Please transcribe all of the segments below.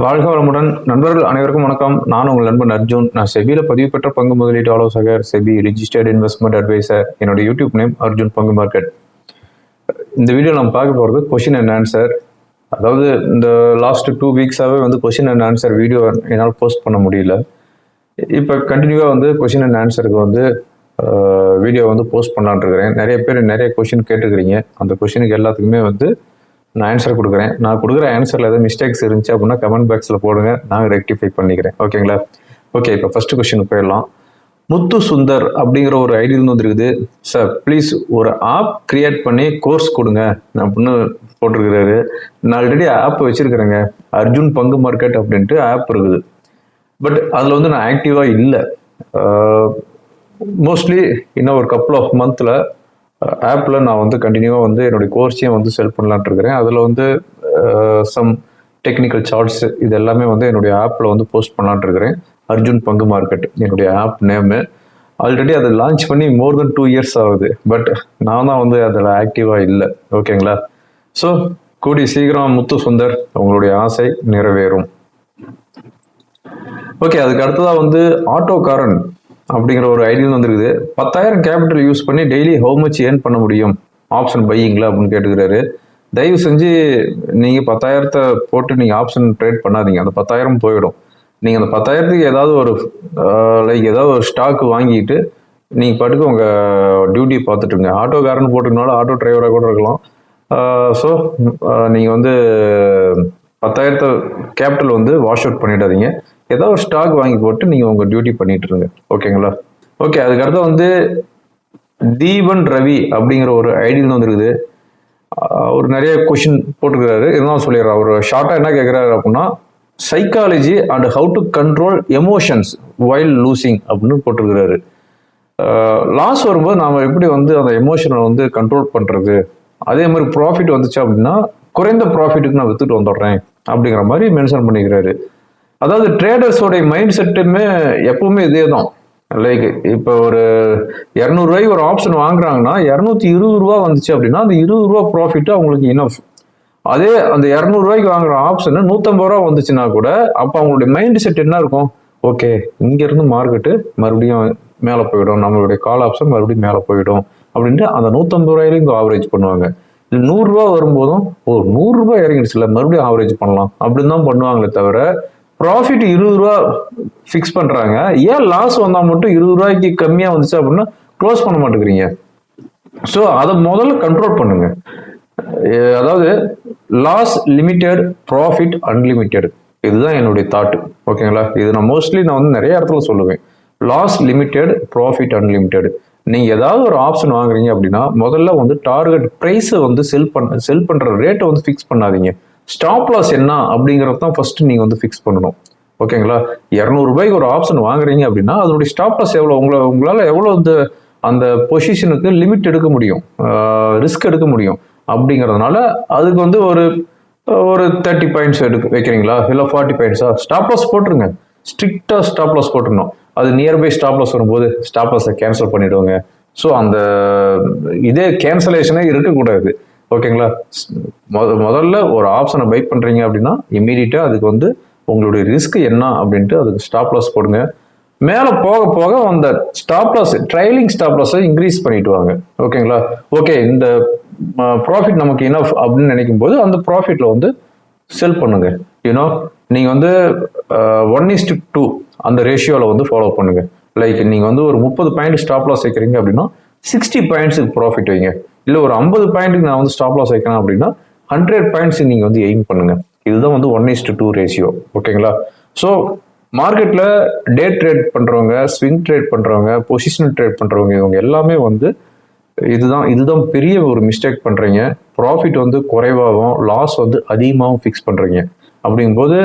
வாழ்க வளமுடன். நண்பர்கள் அனைவருக்கும் வணக்கம். நான் உங்கள் நண்பன் அர்ஜுன். நான் செபியில் பதிவு பெற்ற பங்கு முதலீட்டு ஆலோசகர் செபி ரிஜிஸ்டர்ட் இன்வெஸ்ட்மெண்ட் அட்வைசர் என்னோட யூடியூப் நேம் அர்ஜுன் பங்கு மார்க்கெட் இந்த வீடியோ நம்ம பார்க்க போகிறது கொஷின் அண்ட் ஆன்சர் அதாவது இந்த லாஸ்ட் டூ வீக்ஸாகவே வந்து கொஷின் அண்ட் ஆன்சர் வீடியோ என்னால் போஸ்ட் பண்ண முடியல. இப்போ கண்டினியூவாக வந்து கொஷின் அண்ட் ஆன்சருக்கு வந்து வீடியோ வந்து போஸ்ட் பண்ணலான் இருக்கிறேன். நிறைய பேர் நிறைய கொஷின் கேட்டுக்கிறீங்க அந்த கொஷினுக்கு எல்லாத்துக்குமே வந்து நான் ஆன்சர் கொடுக்குறேன். நான் கொடுக்குற ஆன்சரில் எதாவது மிஸ்டேக்ஸ் இருந்துச்சு அப்படின்னா கமெண்ட் பாக்ஸில் போடுங்க. நான் ரெக்டிஃபை பண்ணிக்கிறேன். ஓகேங்களா ஓகே இப்போ ஃபர்ஸ்ட் கொஸ்டின் போயிடலாம். முத்து சுந்தர் அப்படிங்கிற ஒரு ஐடியில் வந்துருக்குது. சார் ப்ளீஸ் ஒரு ஆப் கிரியேட் பண்ணி கோர்ஸ் கொடுங்க. அப்படின்னு போட்டிருக்கிறாரு. நான் ஆல்ரெடி ஆப் வச்சுருக்கிறேங்க. அர்ஜுன் பங்கு மார்க்கெட் அப்படின்ட்டு ஆப் இருக்குது. பட் அதில் வந்து நான் ஆக்டிவாக இல்லை. மோஸ்ட்லி இன்னும் ஒரு கப்புள் ஆஃப் மந்தில் ஆப்பில் நான் வந்து கண்டினியூவாக வந்து என்னுடைய கோர்ஸையும் வந்து செல் பண்ணலான்ட்டு இருக்கிறேன். அதில் வந்து சம் டெக்னிக்கல் சார்ட்ஸ் இது எல்லாமே வந்து என்னுடைய ஆப்பில் வந்து போஸ்ட் பண்ணலான்ட்டு இருக்கிறேன். அர்ஜுன் பங்கு மார்க்கெட் என்னுடைய ஆப் நேமு ஆல்ரெடி அதை லான்ச் பண்ணி மோர் தென் டூ இயர்ஸ் ஆகுது. பட் நான் தான் வந்து அதில் ஆக்டிவாக இல்லை. ஓகேங்களா ஸோ கூடி சீக்கிரம் முத்து சுந்தர் உங்களுடைய ஆசை நிறைவேறும். ஓகே அதுக்கு அடுத்ததாக வந்து ஆட்டோக்காரன். அப்படிங்கிற ஒரு ஐடியா வந்துருக்குது பத்தாயிரம் கேபிட்டல் யூஸ் பண்ணி டெய்லி ஹவு மச் ஏர்ன் பண்ண முடியும்? ஆப்ஷன் பையிங்களா அப்படின்னு கேட்டுக்கிறாரு. தயவு செஞ்சு நீங்கள் பத்தாயிரத்தை போட்டு நீங்கள் ஆப்ஷன் ட்ரேட் பண்ணாதீங்க. அந்த பத்தாயிரம் போயிடும். நீங்கள் அந்த பத்தாயிரத்துக்கு ஏதாவது ஒரு லைக் ஏதாவது ஒரு ஸ்டாக் வாங்கிட்டு நீங்கள் பாட்டுக்கு உங்கள் டியூட்டி பார்த்துட்டுங்க. ஆட்டோக்காரன் போட்டுக்கனாலும் ஆட்டோ டிரைவராக கூட இருக்கலாம். ஸோ நீங்கள் வந்து பத்தாயிரத்தை கேபிட்டல் வந்து வாஷ் அவுட் பண்ணிடாதீங்க. ஏதாவது ஒரு ஸ்டாக் வாங்கி போட்டு நீங்கள் உங்கள் டியூட்டி பண்ணிட்டு இருங்க. ஓகேங்களா ஓகே அதுக்கடுத்து வந்து தீபன் ரவி அப்படிங்கிற ஒரு ஐடியில் வந்துருக்குது. அவர் நிறைய கொஷின் போட்டுக்கிறாரு இருந்தாலும் சொல்லிடுறாரு. அவர் ஷார்ட்டாக என்ன கேட்குறாரு அப்படின்னா psychology and how to control emotions while losing அப்படின்னு போட்டிருக்கிறாரு. லாஸ் வரும்போது நாம் எப்படி வந்து அந்த எமோஷனை வந்து கண்ட்ரோல் பண்ணுறது அதே மாதிரி ப்ராஃபிட் வந்துச்சு அப்படின்னா குறைந்த ப்ராஃபிட்டுக்கு நான் வித்துட்டு வந்துடுறேன் அப்படிங்கிற மாதிரி மென்ஷன் பண்ணிக்கிறாரு. அதாவது ட்ரேடர்ஸோடைய மைண்ட் செட்டுமே எப்பவுமே இதே தான் லைக் இப்போ ஒரு இரநூறுவாய்க்கு ஒரு ஆப்ஷன் வாங்குறாங்கன்னா இரநூத்தி இருபது ரூபா வந்துச்சு அப்படின்னா அந்த இருபது ரூபா ப்ராஃபிட்டு அவங்களுக்கு இனஃப் அதே அந்த இரநூறுவாய்க்கு வாங்குற ஆப்ஷன் நூற்றம்பது ரூபா வந்துச்சுன்னா கூட அப்போ அவங்களுடைய மைண்ட் செட் என்ன இருக்கும்? ஓகே இங்கேருந்து மார்க்கெட்டு மறுபடியும் மேலே போயிடும். நம்மளுடைய கால் ஆப்ஷன் மறுபடியும் மேலே போயிடும். அப்படின்ட்டு அந்த நூற்றம்பது ரூபாயிலையும் இங்கே ஆவரேஜ் பண்ணுவாங்க. நூறுரூவா வரும்போதும் ஓ நூறுரூவா இறங்கிடுச்சுல மறுபடியும் ஆவரேஜ் பண்ணலாம். அப்படின்னு தான் பண்ணுவாங்களே தவிர ப்ராஃபிட் இருபது ரூபா ஃபிக்ஸ் பண்ணுறாங்க ஏன் லாஸ் வந்தால் மட்டும் இருபது ரூபாய்க்கு கம்மியாக வந்துச்சு அப்படின்னா க்ளோஸ் பண்ண மாட்டேங்கிறீங்க. ஸோ அதை முதல்ல கண்ட்ரோல் பண்ணுங்க. அதாவது லாஸ் லிமிட்டெட் ப்ராஃபிட் அன்லிமிட்டெட் இதுதான் என்னுடைய தாட்டு ஓகேங்களா இது நான் மோஸ்ட்லி நான் வந்து நிறைய இடத்துல சொல்லுவேன். லாஸ் லிமிட்டெட் ப்ராஃபிட் அன்லிமிட்டெட் நீங்கள் ஏதாவது ஒரு ஆப்ஷன் வாங்குறீங்க அப்படின்னா முதல்ல வந்து டார்கெட் ப்ரைஸை வந்து செல் பண்ண செல் பண்ணுற ரேட்டை வந்து ஃபிக்ஸ் பண்ணாதீங்க. ஸ்டாப் லாஸ் என்ன அப்படிங்கிறது தான் ஃபர்ஸ்ட் நீங்கள் வந்து ஃபிக்ஸ் பண்ணணும். ஓகேங்களா இரநூறுபாய்க்கு ஒரு ஆப்ஷன் வாங்குறீங்க அப்படின்னா அதனுடைய ஸ்டாப் லாஸ் எவ்வளோ உங்களை உங்களால் எவ்வளோ இந்த அந்த பொசிஷனுக்கு லிமிட் எடுக்க முடியும். ரிஸ்க் எடுக்க முடியும். அப்படிங்கிறதுனால அதுக்கு வந்து ஒரு ஒரு தேர்ட்டி பாயிண்ட்ஸ் எடுக்க வைக்கிறீங்களா? இல்லை ஃபார்ட்டி பாயிண்ட்ஸா ஸ்டாப் லாஸ் போட்டுருங்க. ஸ்ட்ரிக்டாக ஸ்டாப் லாஸ் போட்டுருணும் அது நியர்பை ஸ்டாப் லாஸ் வரும்போது ஸ்டாப் லாஸை கேன்சல் பண்ணிவிடுவாங்க ஸோ அந்த இதே கேன்சலேஷனே இருக்கக்கூடாது. ஓகேங்களா? முத முதல்ல ஒரு ஆப்ஷனை பை பண்ணுறீங்க அப்படின்னா இம்மீடியட்டாக அதுக்கு வந்து உங்களுடைய ரிஸ்க் என்ன அப்படின்ட்டு அதுக்கு ஸ்டாப் லாஸ் போடுங்க. மேலே போக போக அந்த ஸ்டாப் லாஸ் ட்ரைலிங் ஸ்டாப் லாஸை இன்க்ரீஸ் பண்ணிட்டு வாங்க. ஓகேங்களா? ஓகே இந்த ப்ராஃபிட் நமக்கு இனஃப் அப்படின்னு நினைக்கும் போது அந்த ப்ராஃபிட்டில் வந்து செல் பண்ணுங்க. யூனோ நீங்கள் வந்து ஒன் இஸ்ட் டூ அந்த ரேஷியோவில் வந்து ஃபாலோ பண்ணுங்க. லைக் நீங்கள் வந்து ஒரு முப்பது பாயிண்ட் ஸ்டாப் லாஸ் வைக்கிறீங்க அப்படின்னா சிக்ஸ்டி பாயிண்ட்ஸுக்கு ப்ராஃபிட் வைங்க. இல்லை ஒரு ஐம்பது பாயிண்ட்டுக்கு நான் வந்து ஸ்டாப் லாஸ் வைக்கணும் அப்படின்னா ஹண்ட்ரட் பாயிண்ட்ஸ் நீங்கள் வந்து எய்ம் பண்ணுங்க. இதுதான் வந்து one is to two ratio ஓகேங்களா ஸோ மார்க்கெட்டில் டே ட்ரேட் பண்ணுறவங்க ஸ்விங் ட்ரேட் பண்ணுறவங்க பொசிஷனல் ட்ரேட் பண்ணுறவங்க இவங்க எல்லாமே வந்து இதுதான் இதுதான் பெரிய ஒரு மிஸ்டேக் பண்ணுறீங்க ப்ராஃபிட் வந்து குறைவாகவும் லாஸ் வந்து அதிகமாகவும் ஃபிக்ஸ் பண்ணுறீங்க அப்படிங்கும்போது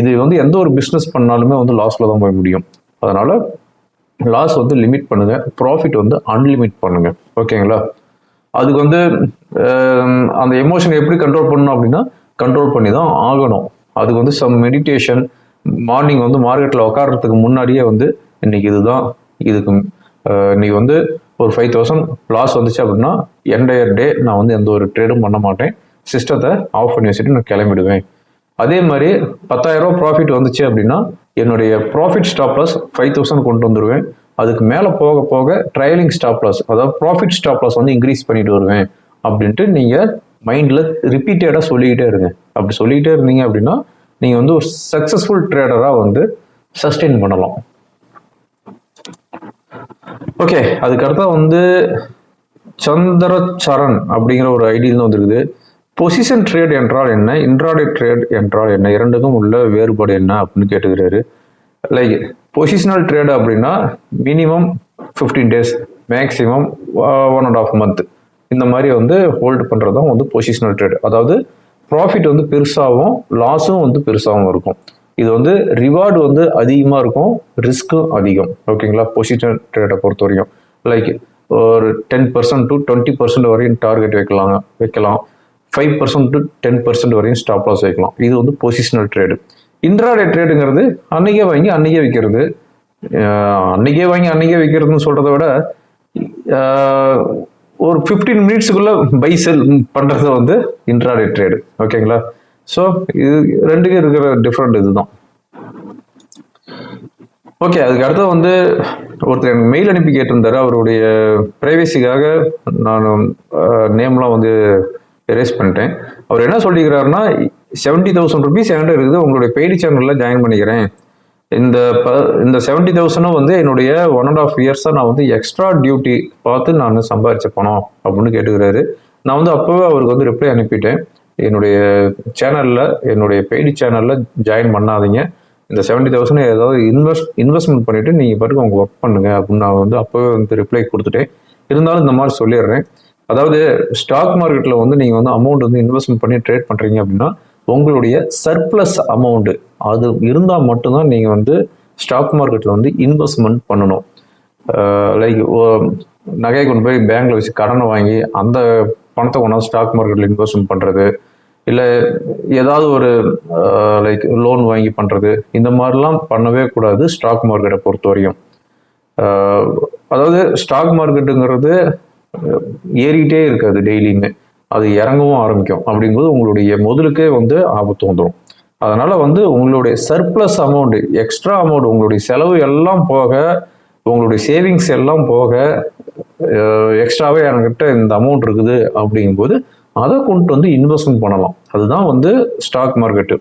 இது வந்து எந்த ஒரு பிஸ்னஸ் பண்ணாலுமே வந்து லாஸில் தான் போய் முடியும். அதனால் லாஸ் வந்து லிமிட் பண்ணுங்கள் ப்ராஃபிட் வந்து அன்லிமிட் பண்ணுங்கள் ஓகேங்களா அதுக்கு வந்து um, அந்த எமோஷனை எப்படி கண்ட்ரோல் பண்ணணும் அப்படின்னா கண்ட்ரோல் பண்ணி தான் ஆகணும். அதுக்கு வந்து சம் மெடிடேஷன் மார்னிங் வந்து மார்க்கெட்டில் உட்காடுறதுக்கு முன்னாடியே வந்து இன்னைக்கு இதுதான். இதுக்கு இன்னைக்கு வந்து ஒரு ஃபைவ் தௌசண்ட் லாஸ் வந்துச்சு அப்படின்னா என்டையர் டே நான் வந்து எந்த ஒரு ட்ரேடும் பண்ண மாட்டேன். சிஸ்டத்தை ஆஃப் பண்ணி வச்சுட்டு நான் கிளம்பிடுவேன். அதே மாதிரி பத்தாயிரம் ப்ராஃபிட் வந்துச்சு அப்படின்னா என்னுடைய profit stop loss five thousand கொண்டு வந்துருவேன். அதுக்கு மேலே போக போக ட்ரையலிங் ஸ்டாப் லாஸ் அதாவது ப்ராஃபிட் ஸ்டாப் லாஸ் வந்து இன்க்ரீஸ் பண்ணிட்டு வருவேன். அப்படின்ட்டு நீங்கள் மைண்டில் ரிப்பீட்டடாக சொல்லிக்கிட்டே இருங்க. அப்படி சொல்லிக்கிட்டே இருந்தீங்க அப்படின்னா நீங்கள் வந்து ஒரு சக்ஸஸ்ஃபுல் ட்ரேடராக வந்து சஸ்டெயின் பண்ணலாம். ஓகே அதுக்கடுத்தா வந்து சந்திரச்சரண் அப்படிங்கிற ஒரு ஐடியில் வந்துருக்குது. பொசிஷன் ட்ரேட் என்றால் என்ன? இன்ட்ராடே ட்ரேட் என்றால் என்ன? இரண்டுக்கும் உள்ள வேறுபாடு என்ன அப்படின்னு கேட்டுக்கிறாரு. லைக் பொசிஷனல் ட்ரேடு அப்படின்னா minimum fifteen days maximum one and half month இந்த மாதிரி வந்து ஹோல்டு பண்ணுறது தான் வந்து பொசிஷனல் ட்ரேட் அதாவது ப்ராஃபிட் வந்து பெருசாகவும் லாஸும் வந்து பெருசாகவும் இருக்கும். இது வந்து ரிவார்டு வந்து அதிகமாக இருக்கும் ரிஸ்க்கும் அதிகம். ஓகேங்களா பொசிஷனல் ட்ரேடை பொறுத்த வரைக்கும் லைக் ஒரு ten percent to twenty percent வரையும் டார்கெட் வைக்கலாங்க வைக்கலாம். Five percent to ten percent வரையும் ஸ்டாப் லாஸ் வைக்கலாம். இது வந்து பொசிஷனல் ட்ரேடு இன்ட்ராடே ட்ரேடுங்கிறது அன்னைக்கே வாங்கி அன்னைக்கே விற்கிறது அன்றைக்கே அன்னைக்கே வாங்கி அன்னைக்கே விற்கிறதுன்னு சொல்கிறத விட ஒரு ஃபிஃப்டீன் மினிட்ஸுக்குள்ளே பை செல் பண்ணுறது வந்து இன்ட்ராடே ட்ரேடு ஓகேங்களா ஸோ இது ரெண்டுக்கும் இருக்கிற டிஃப்ரெண்ட் இதுதான். ஓகே அதுக்கு அடுத்து வந்து ஒருத்தர் எனக்கு மெயில் அனுப்பி கேட்டிருந்தாரு. அவருடைய ப்ரைவேசிக்காக நான் நேம்லாம் வந்து எரேஸ் பண்ணிட்டேன். அவர் என்ன சொல்லிக்கிறாருன்னா செவன்ட்டி தௌசண்ட் ருபீஸ் என்கிட்ட இருக்குது உங்களுடைய பெய்டு சேனலில் ஜாயின் பண்ணிக்கிறேன். இந்த ப இந்த செவன்ட்டி தௌசண்டும் வந்து என்னுடைய ஒன் அண்ட் ஆஃப் இயர்ஸாக நான் வந்து எக்ஸ்ட்ரா டியூட்டி பார்த்து நான் சம்பாரிச்ச பணம் அப்படின்னு கேட்டுக்கிறாரு. நான் வந்து அப்போவே அவருக்கு வந்து ரிப்ளை அனுப்பிட்டேன். என்னுடைய சேனலில் என்னுடைய பெய்டு சேனலில் ஜாயின் பண்ணாதீங்க. இந்த செவன்ட்டி தௌசண்ட் ஏதாவது இன்வெஸ்ட் இன்வெஸ்ட்மெண்ட் பண்ணிவிட்டு நீங்கள் பாட்டுக்கு உங்கள் ஒர்க் பண்ணுங்க அப்படின்னு நான் வந்து அப்போவே வந்து ரிப்ளை கொடுத்துட்டேன். இருந்தாலும் இந்த மாதிரி சொல்லிடுறேன். அதாவது ஸ்டாக் மார்க்கெட்டில் வந்து நீங்கள் வந்து அமௌண்ட் வந்து இன்வெஸ்ட்மெண்ட் பண்ணி ட்ரேட் பண்ணுறீங்க அப்படின்னா உங்களுடைய சர்ப்ளஸ் அமௌண்ட்டு அது இருந்தால் மட்டும்தான் நீங்கள் வந்து ஸ்டாக் மார்க்கெட்டில் வந்து இன்வெஸ்ட்மெண்ட் பண்ணணும். லைக் நகையை கொண்டு போய் பேங்க்ல வச்சு கடனை வாங்கி அந்த பணத்தை கொண்டாந்து ஸ்டாக் மார்க்கெட்டில் இன்வெஸ்ட்மெண்ட் பண்ணுறது இல்லை ஏதாவது ஒரு லைக் லோன் வாங்கி பண்ணுறது இந்த மாதிரிலாம் பண்ணவே கூடாது ஸ்டாக் மார்க்கெட்டை பொறுத்த வரையும் அதாவது ஸ்டாக் மார்க்கெட்டுங்கிறது ஏறிக்கிட்டே இருக்காது டெய்லியுமே. அது இறங்கவும் ஆரம்பிக்கும். அப்படிங்கும்போது உங்களுடைய முதலுக்கே வந்து ஆபத்து வந்துடும் அதனால் வந்து உங்களுடைய சர்ப்ளஸ் அமௌண்ட் எக்ஸ்ட்ரா அமௌண்ட் உங்களுடைய செலவு எல்லாம் போக உங்களுடைய சேவிங்ஸ் எல்லாம் போக எக்ஸ்ட்ராவே என்கிட்ட இந்த அமௌண்ட் இருக்குது அப்படிங்கும்போது அதை கொண்டு வந்து இன்வெஸ்ட்மெண்ட் பண்ணலாம். அதுதான் வந்து ஸ்டாக் மார்க்கெட்டு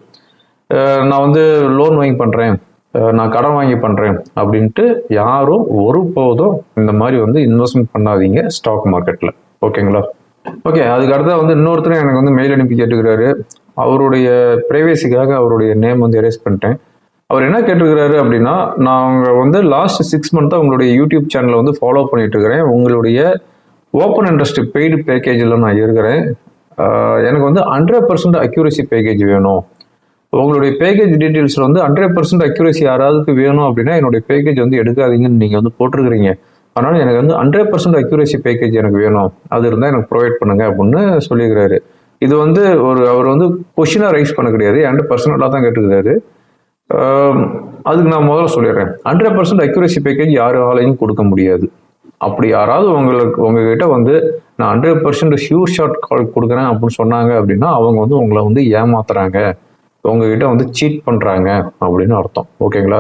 நான் வந்து லோன் வாங்கி பண்ணுறேன் நான் கடன் வாங்கி பண்ணுறேன் அப்படின்ட்டு யாரும் ஒருபோதும் இந்த மாதிரி வந்து இன்வெஸ்ட்மெண்ட் பண்ணாதீங்க ஸ்டாக் மார்க்கெட்டில் ஓகேங்களா? ஓகே அதுக்கு அடுத்தா வந்து இன்னொருத்தரும் எனக்கு வந்து மெயில் அனுப்பி கேட்டுக்கிறாரு. அவருடைய ப்ரைவேசிக்காக அவருடைய நேம் வந்து எரேஸ் பண்ணிட்டேன். அவர் என்ன கேட்டிருக்கிறாரு அப்படின்னா நாங்கள் வந்து லாஸ்ட் சிக்ஸ் மந்த்தாக உங்களுடைய யூடியூப் சேனலை வந்து ஃபாலோ பண்ணிட்டு இருக்கிறேன். உங்களுடைய ஓப்பன் இன்ட்ரெஸ்ட் பெய்டு பேக்கேஜில் நான் இருக்கிறேன். எனக்கு வந்து ஹண்ட்ரட் பர்சன்ட் அக்யூரசி பேக்கேஜ் வேணும். உங்களுடைய பேக்கேஜ் டீட்டெயில்ஸில் வந்து ஹண்ட்ரட் பர்சன்ட் அக்யூரேசி யாராவதுக்கு வேணும் அப்படின்னா என்னுடைய பேக்கேஜ் வந்து எடுக்காதீங்கன்னு நீங்கள் வந்து போட்டிருக்கிறீங்க. அதனால் எனக்கு வந்து ஹண்ட்ரட் பர்சன்ட் அக்யூரசி பேக்கேஜ் எனக்கு வேணும். அது இருந்தால் எனக்கு ப்ரொவைட் பண்ணுங்க அப்படின்னு சொல்லியிருக்கிறாரு. இது வந்து ஒரு அவர் வந்து கொஷினாக ரைஸ் பண்ண கிடையாது. என்கிட்ட பர்சனலாக தான் கேட்டுக்கிறாரு. அதுக்கு நான் முதல்ல சொல்லிடுறேன். ஹண்ட்ரட் பர்சன்ட் அக்யூரேசி பேக்கேஜ் யாராலையும் கொடுக்க முடியாது. அப்படி யாராவது உங்களுக்கு உங்ககிட்ட வந்து நான் hundred percent sure shot call கொடுக்குறேன் அப்படின்னு சொன்னாங்க அப்படின்னா அவங்க வந்து உங்களை வந்து ஏமாத்துறாங்க. உங்ககிட்ட வந்து சீட் பண்ணுறாங்க அப்படின்னு அர்த்தம். ஓகேங்களா?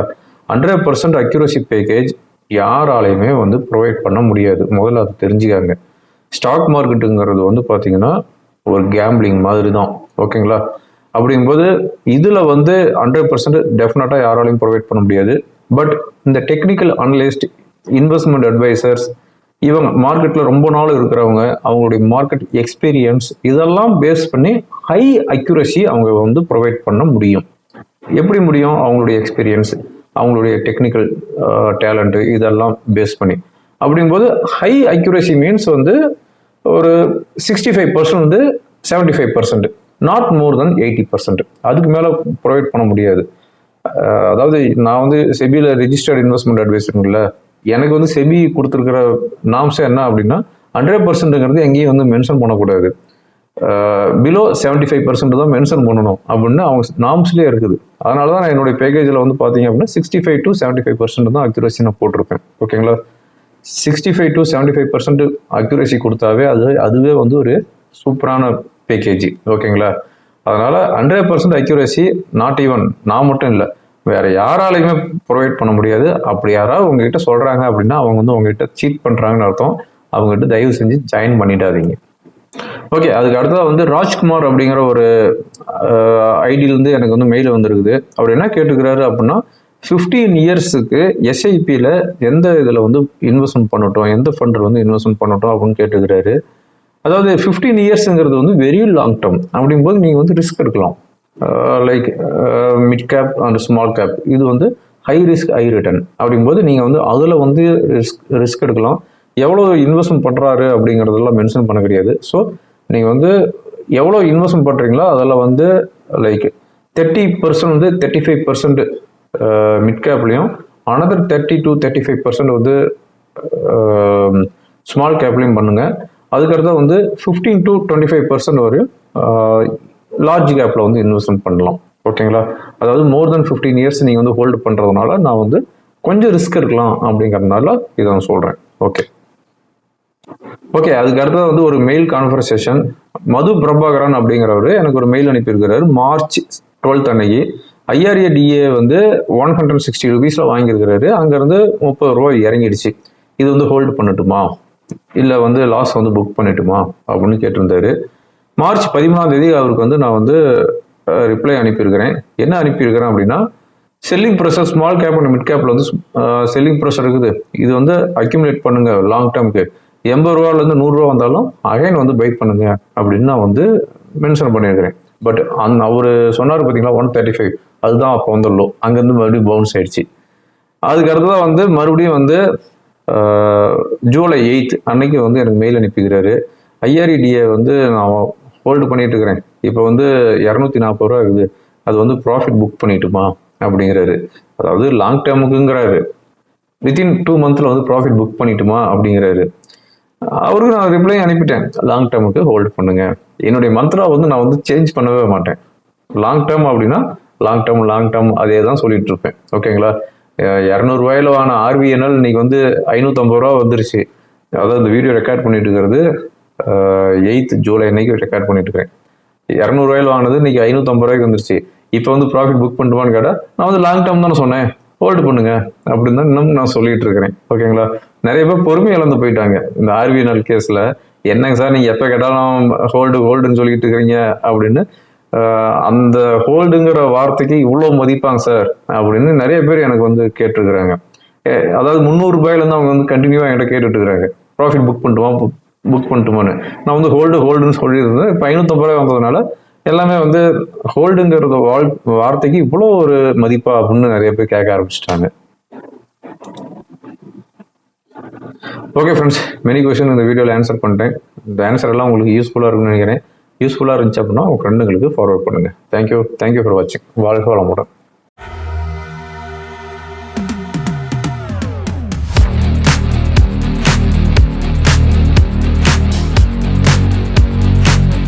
ஹண்ட்ரட் பர்சன்ட் அக்யூரசி பேக்கேஜ் யாராலையுமே வந்து ப்ரொவைட் பண்ண முடியாது. முதல்ல அதை தெரிஞ்சுக்காங்க. ஸ்டாக் மார்க்கெட்டுங்கிறது வந்து பார்த்தீங்கன்னா ஒரு கேம்பிளிங் மாதிரி தான் ஓகேங்களா? அப்படிங்கும்போது இதில் வந்து ஹண்ட்ரட் பர்சன்ட் டெஃபினட்டாக யாராலையும் ப்ரொவைட் பண்ண முடியாது. பட் இந்த டெக்னிக்கல் அனலிஸ்ட் இன்வெஸ்ட்மெண்ட் அட்வைசர்ஸ் இவங்க மார்க்கெட்டில் ரொம்ப நாள் இருக்கிறவங்க அவங்களுடைய மார்க்கெட் எக்ஸ்பீரியன்ஸ் இதெல்லாம் பேஸ் பண்ணி ஹை அக்யூரசி அவங்க வந்து ப்ரொவைட் பண்ண முடியும். எப்படி முடியும்? அவங்களுடைய எக்ஸ்பீரியன்ஸ் அவங்களுடைய டெக்னிக்கல் டேலண்ட்டு இதெல்லாம் பேஸ் பண்ணி. அப்படிங்கும்போது ஹை அக்யூரசி மீன்ஸ் வந்து ஒரு சிக்ஸ்டி ஃபைவ் பர்சன்ட் வந்து seventy five percent not more than eighty percent அதுக்கு மேலே ப்ரொவைட் பண்ண முடியாது. அதாவது நான் வந்து செபியில் ரிஜிஸ்டர்ட் இன்வெஸ்ட்மெண்ட் அட்வைசருங்கல்ல எனக்கு வந்து செபி கொடுத்துருக்கிற நாம்ஸ் என்ன அப்படின்னா ஹண்ட்ரட் பர்சன்ட்டுங்கிறது எங்கேயும் வந்து மென்ஷன் பண்ணக்கூடாது. பிலோ செவன்டி ஃபைவ் பர்சன்ட் தான் மென்ஷன் பண்ணணும் அப்படின்னு அவங்க நாம்ஸ்லேயே இருக்குது. அதனால தான் நான் என்னுடைய பேக்கேஜில் வந்து பார்த்தீங்க அப்படின்னா sixty five to seventy five percent தான் அக்யூரஸி நான் போட்டிருப்பேன் ஓகேங்களா sixty five to seventy five percent accuracy கொடுத்தாவே அது அதுவே வந்து ஒரு சூப்பரான பேக்கேஜ் ஓகேங்களா அதனால் hundred percent accuracy not even நான் மட்டும் இல்லை. வேற யாராலையுமே ப்ரொவைட் பண்ண முடியாது. அப்படி யாராவது உங்ககிட்ட சொல்றாங்க அப்படின்னா அவங்க வந்து உங்ககிட்ட சீட் பண்றாங்கன்னு அர்த்தம். அவங்ககிட்ட தயவு செஞ்சு ஜாயின் பண்ணிடாதீங்க. ஓகே அதுக்கு அடுத்ததாக வந்து ராஜ்குமார் அப்படிங்கிற ஒரு ஐடியிலேருந்து எனக்கு வந்து மெயில் வந்திருக்குது. அவர் என்ன கேட்டுக்கிறாரு அப்படின்னா ஃபிஃப்டீன் இயர்ஸுக்கு எஸ்ஐபியில் எந்த இதில் வந்து இன்வெஸ்ட்மெண்ட் பண்ணட்டும் எந்த ஃபண்டில் வந்து இன்வெஸ்ட்மெண்ட் பண்ணட்டும் அப்படின்னு கேட்டுக்கிறாரு அதாவது ஃபிஃப்டீன் இயர்ஸுங்கிறது வந்து வெரி லாங் டேர்ம் அப்படிங்கும்போது நீங்கள் வந்து ரிஸ்க் எடுக்கலாம். Like mid cap and small cap இது வந்து ஹை ரிஸ்க் ஹை ரிட்டர்ன் அப்படிங்கும்போது நீங்கள் வந்து அதில் வந்து ரிஸ்க் ரிஸ்க் எடுக்கலாம். எவ்வளோ இன்வெஸ்ட்மெண்ட் பண்ணுறாரு அப்படிங்கிறதெல்லாம் மென்ஷன் பண்ண கிடையாது. ஸோ நீங்கள் வந்து எவ்வளோ இன்வெஸ்ட்மெண்ட் பண்ணுறீங்களோ அதில் வந்து லைக் தேர்ட்டி பர்சன்ட் வந்து thirty five percent mid கேப்லேயும் another thirty to thirty five percent வந்து um, ஸ்மால் கேப்லேயும் பண்ணுங்கள் அதுக்கடுத்து வந்து fifteen to twenty five percent வரையும் uh, லார்ஜ் கேப்பில் வந்து இன்வெஸ்ட்மெண்ட் பண்ணலாம். ஓகேங்களா அதாவது மோர் தென் ஃபிஃப்டீன் இயர்ஸ் நீங்கள் வந்து ஹோல்டு பண்ணுறதுனால நான் வந்து கொஞ்சம் ரிஸ்க் இருக்கலாம் அப்படிங்கிறதுனால இதை நான் சொல்கிறேன் ஓகே ஓகே அதுக்கு அடுத்தது வந்து ஒரு மெயில் கான்வர்சேஷன் மது பிரபாகரன் அப்படிங்கிறவர் எனக்கு ஒரு மெயில் அனுப்பியிருக்கிறாரு. மார்ச் டுவெல்த் அன்னைக்கு. ஐஆர்ஏ டிஏ வந்து ஒன் ஹண்ட்ரட் சிக்ஸ்டி ருபீஸில் வாங்கியிருக்கிறாரு. அங்கேருந்து முப்பது ரூபா இறங்கிடுச்சு. இது வந்து ஹோல்டு பண்ணட்டுமா? இல்லை வந்து லாஸ் வந்து புக் பண்ணட்டுமா? அப்படின்னு கேட்டிருந்தாரு. மார்ச் பதிமூணாம் தேதி அவருக்கு வந்து நான் வந்து ரிப்ளை அனுப்பியிருக்கிறேன். என்ன அனுப்பியிருக்கிறேன் அப்படின்னா selling pressure small cap and mid கேப்பில் வந்து செல்லிங் ப்ரெஷர் இருக்குது. இது வந்து அக்யூமுலேட் பண்ணுங்க லாங் டேர்முக்கு எண்பது ரூபாலேருந்து நூறுரூவா வந்தாலும் அகைன் வந்து பை பண்ணுங்க அப்படின்னு நான் வந்து மென்ஷன் பண்ணியிருக்கிறேன். பட் அந் அவர் சொன்னார் பார்த்தீங்களா ஒன் தேர்ட்டி ஃபைவ் அதுதான் அப்போ வந்து லோ அங்கேருந்து மறுபடியும் பவுன்ஸ் ஆயிடுச்சு. அதுக்கு தான் வந்து மறுபடியும் வந்து ஜூலை எயித் அன்னைக்கு வந்து எனக்கு மெயில் அனுப்பிக்கிறாரு ஐஆர்இடியை வந்து நான் ஹோல்டு பண்ணிட்டு இருக்கிறேன் இப்போ வந்து இரநூத்தி நாற்பது ரூபா இருக்குது. அது வந்து ப்ராஃபிட் புக் பண்ணிட்டுமா அப்படிங்கிறாரு. அதாவது லாங் டேர்முக்குங்கிறாரு வித்தின் டூ மந்த்தில் வந்து ப்ராஃபிட் புக் பண்ணிட்டுமா அப்படிங்கிறாரு. அவருக்கு நான் ரிப்ளை அனுப்பிட்டேன். லாங் டேர்முக்கு ஹோல்டு பண்ணுங்க. என்னுடைய மந்த்ரா வந்து நான் வந்து சேஞ்ச் பண்ணவே மாட்டேன். லாங் டேர்ம் அப்படின்னா லாங் டேர்ம் லாங் டேர்ம் அதே தான் சொல்லிட்டு இருப்பேன் ஓகேங்களா இரநூறுவாயில ஆன ஆர்பிஎன்எல் இன்னைக்கு வந்து ஐநூற்றம்பது ரூபா வந்துருச்சு. அதாவது இந்த வீடியோ ரெக்கார்ட் பண்ணிட்டு இருக்கிறது எயித் ஜூலை அன்னைக்கு ரெக்கார்ட் பண்ணிட்டு இருக்கிறேன் இரநூறுவாயில் வாங்கினது இன்னைக்கு ஐநூற்றம்பது ரூபாய்க்கு வந்துருச்சு. இப்போ வந்து ப்ராஃபிட் புக் பண்ணுவான்னு கேட்டால் நான் வந்து லாங் டேர்ம் தானே சொன்னேன். ஹோல்டு பண்ணுங்க. அப்படின்னு தான் இன்னும் நான் சொல்லிட்டு இருக்கிறேன். ஓகேங்களா நிறைய பேர் பொறுமை இழந்து போயிட்டாங்க. இந்த ஆர்பிஎன்எல் கேஸில் என்னங்க சார் நீங்கள் எப்போ கேட்டாலும் ஹோல்டு ஹோல்டுன்னு சொல்லிட்டு இருக்கிறீங்க அப்படின்னு அந்த ஹோல்டுங்கிற வார்த்தைக்கு இவ்வளோ மதிப்பாங்க சார் அப்படின்னு நிறைய பேர் எனக்கு வந்து கேட்டிருக்கிறாங்க. ஏ, அதாவது முந்நூறு ரூபாயிலேருந்து அவங்க வந்து கண்டினியூவாக என்கிட்ட கேட்டுட்டு இருக்கிறாங்க. ப்ராஃபிட் புக் பண்ணிட்டுமா? புக் பண்ணிட்டுமான்னு நான். வந்து ஹோல்டு ஹோல்டுன்னு சொல்லியிருந்தேன். இப்போ ஐநூற்றம்பது ரூபாய் வந்ததுனால எல்லாமே வந்து ஹோல்டுங்கிறது வாழ் வார்த்தைக்கு இவ்வளோ ஒரு மதிப்பா அப்படின்னு நிறைய பேர் கேட்க ஆரம்பிச்சிட்டாங்க. ஓகே ஃப்ரெண்ட்ஸ் மெனி கொஸ்டின் இந்த வீடியோவில் ஆன்சர் பண்ணிட்டேன். இந்த ஆன்சர் எல்லாம் உங்களுக்கு யூஸ்ஃபுல்லாக இருக்கும்னு நினைக்கிறேன். யூஸ்ஃபுல்லாக இருந்துச்சு அப்படின்னா உங்கள் ஃப்ரெண்டுங்களுக்கு ஃபார்வர்ட் பண்ணுங்கள் thank you thank you for வாட்சிங் வாழ்க வளமுடன்.